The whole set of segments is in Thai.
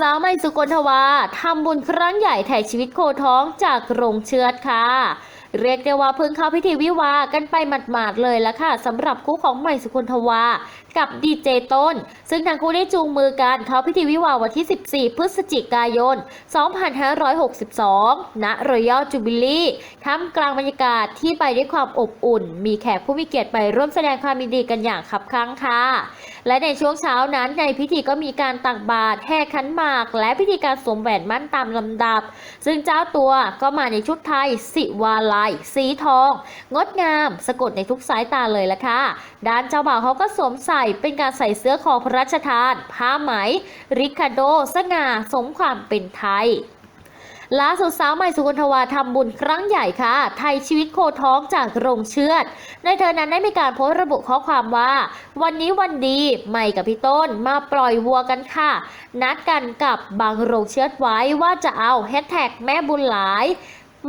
สาวใหม่สุกลทวาทำบุญครั้งใหญ่ถ่ชีวิตโคท้องจากโรงเชือดค่ะ เรียกได้ว่าเพิ่งเข้าพิธีวิวากันไปหมาดๆเลยละค่ะสำหรับคู่ของใหม่สุกลทวากับดีเจต้น ซึ่งทั้งคู่ได้จูงมือกันเข้าพิธีวิวาวันที่ 14 พฤศจิกายน 2562 ณรอยัลจูบิลี่ท่ามกลางบรรยากาศที่ไปด้วยความอบอุ่น มีแขกผู้มีเกียรติไปร่วมแสดงความยินดีกันอย่างคับคั่งค่ะ และในช่วงเช้านั้นในพิธีก็มีการตักบาตรแห่ขันหมาก และพิธีการสวมแหวนมั่นตามลำดับ ซึ่งเจ้าตัวก็มาในชุดไทย สิวาลัย สีทอง งดงาม สะกดในทุกสายตาเลยละค่ะ ด้านเจ้าบ่าวเขาก็สวมใส่เป็นการใส่เสื้อคอพระราชทาน ผ้าไหม ริคาโด สง่า สมความเป็นไทย ล่าสุดสาวใหม่สุกลทวาทำบุญครั้งใหญ่ค่ะ ไทยชีวิตโคท้องจากโรงเชือด ในเธอนั้นได้มีการโพสต์ระบุข้อความว่า วันนี้วันดีใหม่กับพี่ต้นมาปล่อยวัวกันค่ะ นัดกันกับบางโรงเชือดไว้ว่าจะเอาแฮชแท็กแม่บุญหลาย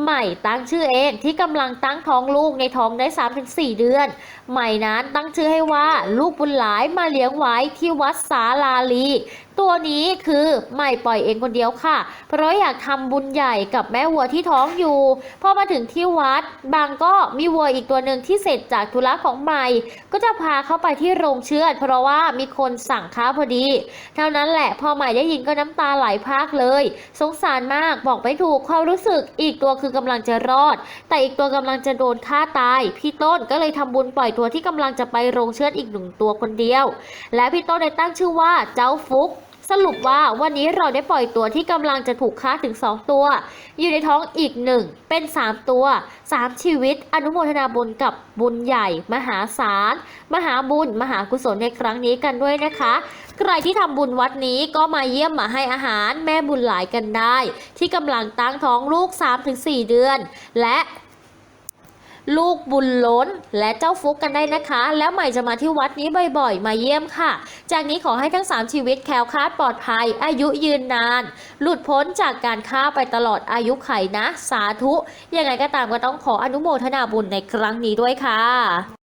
ใหม่ตั้งชื่อเองที่กำลังตั้งท้องลูกในท้องได้ 3-4 เดือน ใหม่นั้นตั้งชื่อให้ว่าลูกบุญหลายมาเลี้ยงไว้ที่วัดสาลาลี ตัวนี้คือใหม่ปล่อยเองคนเดียวค่ะ เพราะอยากทำบุญใหญ่กับแม่วัวที่ท้องอยู่พอมาถึงที่วัด บางก็มีวัวอีกตัวหนึ่งที่เสร็จจากธุระของใหม่ก็จะพาเข้าไปที่โรงเชือด เพราะว่ามีคนสั่งค้าพอดี เท่านั้นแหละพอใหม่ได้ยินก็น้ำตาไหลพากเลย สงสารมากบอกไม่ถูกความรู้สึกอีกตัวคือกำลังจะรอด แต่อีกตัวกำลังจะโดนฆ่าตาย พี่ต้นก็เลยทำบุญปล่อยตัวที่กำลังจะไปโรงเชือดอีกหนึ่งตัวคนเดียว และพี่ต้นได้ตั้งชื่อว่าเจ้าฟุก สรุปว่าวันนี้เราได้ปล่อยตัวที่กำลังจะถูกฆ่าถึง 2 ตัว อยู่ในท้องอีกหนึ่งเป็น 3 ตัว 3 ชีวิต อนุโมทนาบุญกับบุญใหญ่ มหาศาลมหาบุญ มหากุศลในครั้งนี้กันด้วยนะคะ ใครที่ทำบุญวัดนี้ก็มาเยี่ยมมาให้อาหารแม่บุญหลายกันได้ ที่กำลังตั้งท้องลูก 3-4 เดือน และ ลูกบุญล้นและเจ้าฟุกกันได้นะคะ แล้วใหม่จะมาที่วัดนี้บ่อยๆ มาเยี่ยมค่ะ จากนี้ขอให้ทั้ง 3 ชีวิตแคล้วคลาดปลอดภัย อายุยืนนาน หลุดพ้นจากการฆ่าไปตลอดอายุไขนะ สาธุ ยังไงก็ตามก็ต้องขออนุโมทนาบุญในครั้งนี้ด้วยค่ะ